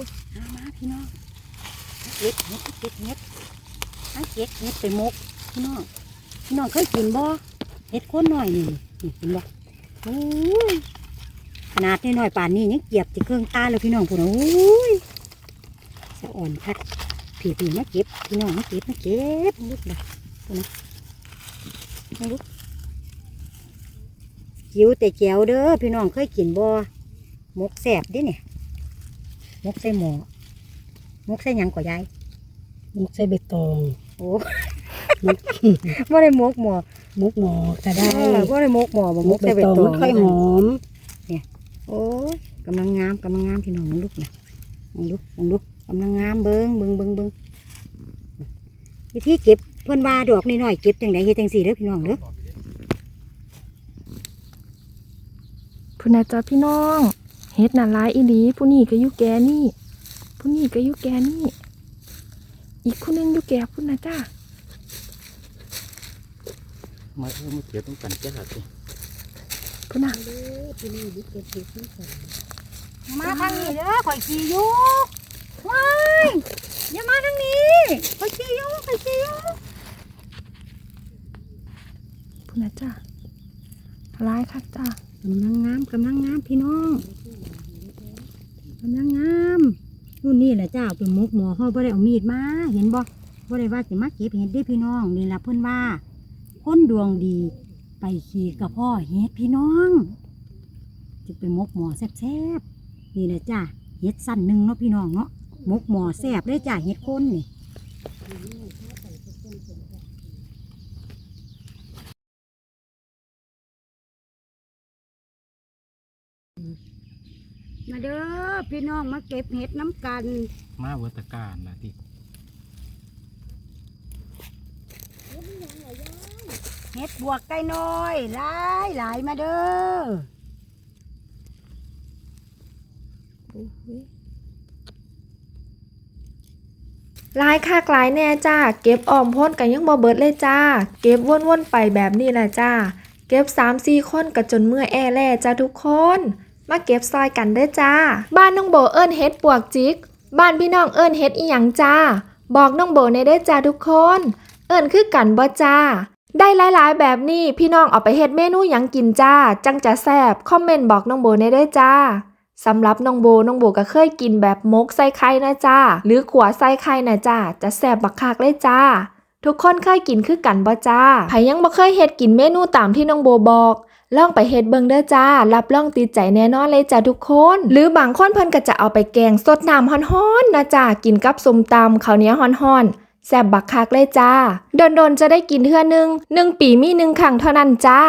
พูดมามาพี่น้องเก็บเห็ดเก็บเห็ดเอาเก็บเห็ดไปมกพี่น้องพี่น้องเคยกินบ่เห็ดโคนหน่อยนี่นี่กินบ่โอ้ยขนาดน้อยป่านนี้ยังเกียบจะเครื่องตาเลยพี่น้องพูดนะโอ้ยสะอ่อนคัดผีผีมาเก็บพี่น้องมาเก็บมาเก็บลุกเลยพูดนะลุกจิ๋วแต่แจวเด้อพี่น้องเคยกินบ่มกแสบดิเนี่ย มกใส่หมอมกใส่หยังก่อยายมุกใส่ใบตองโอ้บ่ได้มกหมอมุกหมอก็ได้เออบ่ได้มกหมอบ่มมุกกใบใส่ใบตองตองมันค่อยหอมโอ้ยกำลังงามกำลังงามพี่น้องมึงลุกนะมึงลุกมึงลุกกำลังงามเบิ่งเบิ่งเบิ่งเบิ่งวิธีเก็บเพิ่นว่าดอกน้อยๆเก็บจังไดเฮ็ดจังซี่เด้อพี่น้องเด้อพุ่นนะจ๊ะพี่น้อง เฮ็ดน่ะหลายอีหลีผู้นี้ก็อยู่แกนี่ผู้นี้ก็อยู่แกนี่ อีกคนนึงอยู่แกพุ่นนะจ้ามาเออมาเก็บต้องกันแก้สิพุ่นน่ะมาทางนี้เด้อข่อยขี่อยู่ว้ายอย่ามาทางนี้ข่อยขี่อยู่ข่อยขี่อยู่พุ่นนะจ้าหลายคักจ้า กำลังงามกำลังงามพี่น้องกำลังงามรุ่นนี้แหละเจ้าเป็นมุกหมอเขาบ่ได้เอามีดมาเห็นบ่บ่ได้ว่าสิมาเก็บเห็ดได้พี่น้องนี่ละเพิ่อนว่าคนดวงดี ไปขี่กับพ่อเฮ็ดพี่น้อง จะเป็นมกหมอแซ่บๆนี่แหละจ้าเฮ็ดสั้นหนึ่งเนาะพี่น้องเนาะมกหมอแซ่บเลยจ้าเฮ็ดคนนี่ มาเด้อพี่น้องมาเก็บเห็ดน้ำกัน มาเวอร์ตะการนะที่เห็ดบวกไก่น้อยหลายหลายมาเด้อหลายคักหลายแน่จ้า เก็บออมพ้นกันยังบ่เบิดเลยจ้า เก็บวนๆไปแบบนี้แหละจ้า เก็บ3 4คนก็จนเมื่อยแอแล่จ้าทุกคน มาเก็บซอยกันเด้อจ้า บ้านน้องโบเอิ้นเฮ็ดปวกจิก บ้านพี่น้องเอิ้นเฮ็ดอีหยังจ้า บอกน้องโบในเด้อจ้าทุกคน เอิ้นคือกันบ่จ้า ได้หลายๆ แบบนี้พี่น้องเอาไปเฮ็ดเมนูหยังกินจ้า จังจะแซ่บคอมเมนต์บอกน้องโบในเด้อจ้าสำหรับน้องโบน้องโบก็เคยกินแบบมกใส่ไข่นะจ้า หรือขวาใส่ไข่นะจ้า จะแซ่บบักคักเลยจ้า ทุกคนเคยกินคือกันบ่จ้าใครยังบ่เคยเฮ็ดกินเมนูตามที่น้องโบบอก ลองไปเฮ็ดเบิ่งเด้อจ้า รับรองติดใจแน่นอนเลยจ้าทุกคน หรือบางคนเพิ่นก็จะเอาไปแกงสดน้ำฮ้อนๆนะจ้ากินกับส้มตำข้าวเหนียวฮ้อนๆแซ่บบักคักเลยจ้า โดนๆจะได้กินเทื่อนึงหนึ่งปีมีหนึ่งครั้งเท่านั้นจ้า